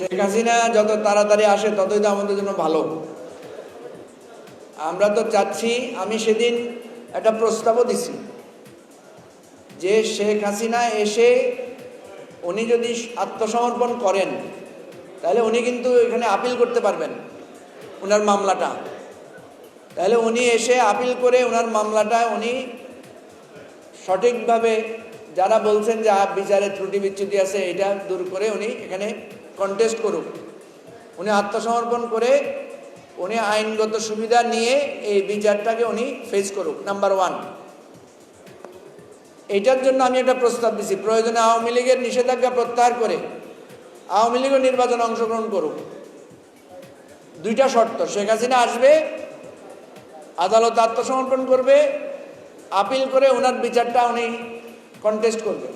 শেখ হাসিনা যত তাড়াতাড়ি আসে ততই তো আমাদের জন্য ভালো। আমরা তো চাচ্ছি, আমি সেদিন একটা প্রস্তাবও দিছি যে শেখ হাসিনা এসে উনি যদি আত্মসমর্পণ করেন, তাহলে উনি কিন্তু এখানে আপিল করতে পারবেন ওনার মামলাটা। তাহলে উনি এসে আপিল করে ওনার মামলাটা উনি সঠিকভাবে যারা বলছেন যে বিচারে ত্রুটি বিচ্যুতি আছে, এটা দূর করে উনি এখানে কন্টেস্ট করুক। উনি আত্মসমর্পণ করে উনি আইনগত সুবিধা নিয়ে এই বিচারটাকে উনি ফেস করুক নাম্বার ওয়ান এইটার জন্য আমি একটা প্রস্তাব দিছি, প্রয়োজনে আওয়ামী লীগের নিষেধাজ্ঞা প্রত্যাহার করে আওয়ামী লীগও নির্বাচনে অংশগ্রহণ করুক। দুইটা শর্ত, শেখ হাসিনা আসবে, আদালত আত্মসমর্পণ করবে, আপিল করে ওনার বিচারটা উনি কন্টেস্ট করবে।